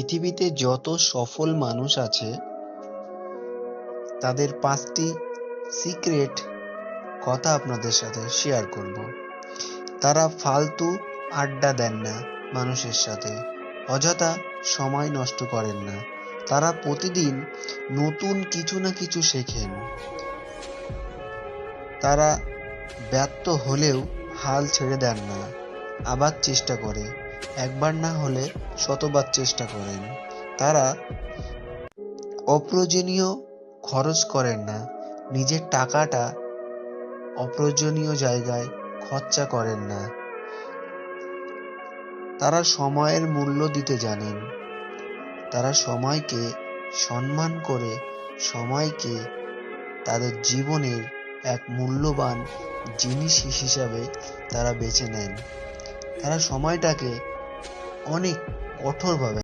পৃথিবীতে যত সফল মানুষ আছে, তাদের পাঁচটি সিক্রেট কথা আপনাদের সাথে শেয়ার করব। তারা ফালতু আড্ডা দেন না মানুষের সাথে, অযথা সময় নষ্ট করেন না। তারা প্রতিদিন নতুন কিছু না কিছু শেখেন। তারা ব্যর্থ হলেও হাল ছেড়ে দেন না, আবার চেষ্টা করে। একবার না হলে শতবার চেষ্টা করেন। তারা অপ্রয়োজনীয় খরচ করেন না, নিজের টাকাটা অপ্রয়োজনীয় জায়গায় খরচা করেন না। তারা সময়ের মূল্য দিতে জানেন। তারা সময়কে সম্মান করে, সময়কে তাদের জীবনের এক মূল্যবান জিনিস হিসাবে তারা বেছে নেন। তারা সময়টাকে অনেক কঠোরভাবে